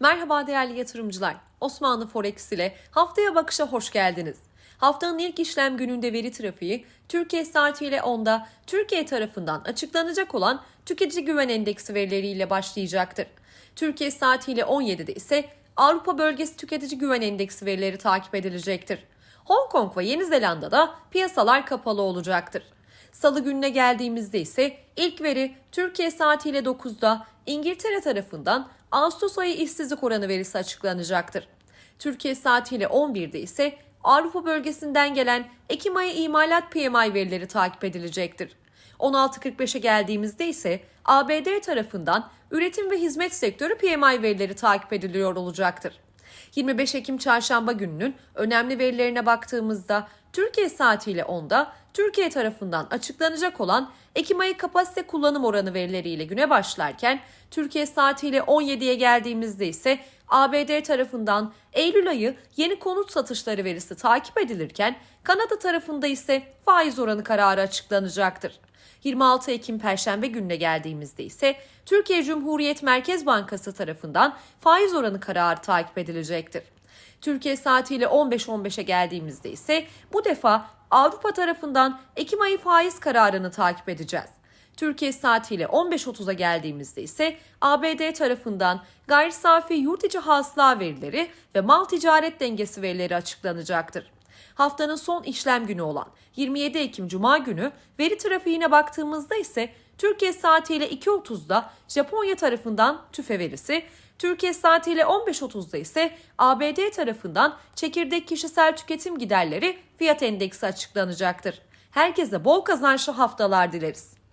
Merhaba değerli yatırımcılar. Osmanlı Forex ile haftaya bakışa hoş geldiniz. Haftanın ilk işlem gününde veri trafiği Türkiye saatiyle 10'da Türkiye tarafından açıklanacak olan tüketici güven endeksi verileriyle başlayacaktır. Türkiye saatiyle 17'de ise Avrupa bölgesi tüketici güven endeksi verileri takip edilecektir. Hong Kong ve Yeni Zelanda'da piyasalar kapalı olacaktır. Salı gününe geldiğimizde ise ilk veri Türkiye saatiyle 9'da İngiltere tarafından Ağustos ayı işsizlik oranı verisi açıklanacaktır. Türkiye saatiyle 11'de ise Avrupa bölgesinden gelen Ekim ayı imalat PMI verileri takip edilecektir. 16.45'e geldiğimizde ise ABD tarafından üretim ve hizmet sektörü PMI verileri takip ediliyor olacaktır. 25 Ekim çarşamba gününün önemli verilerine baktığımızda Türkiye saatiyle 10'da Türkiye tarafından açıklanacak olan Ekim ayı kapasite kullanım oranı verileriyle güne başlarken Türkiye saatiyle 17'ye geldiğimizde ise ABD tarafından Eylül ayı yeni konut satışları verisi takip edilirken Kanada tarafında ise faiz oranı kararı açıklanacaktır. 26 Ekim Perşembe gününe geldiğimizde ise Türkiye Cumhuriyet Merkez Bankası tarafından faiz oranı kararı takip edilecektir. Türkiye saatiyle 15.15'e geldiğimizde ise bu defa Avrupa tarafından Ekim ayı faiz kararını takip edeceğiz. Türkiye saatiyle 15.30'a geldiğimizde ise ABD tarafından gayri safi yurt içi hasıla verileri ve mal ticaret dengesi verileri açıklanacaktır. Haftanın son işlem günü olan 27 Ekim Cuma günü veri trafiğine baktığımızda ise Türkiye saatiyle 2.30'da Japonya tarafından tüfe verisi, Türkiye saatiyle 15.30'da ise ABD tarafından çekirdek kişisel tüketim giderleri fiyat endeksi açıklanacaktır. Herkese bol kazançlı haftalar dileriz.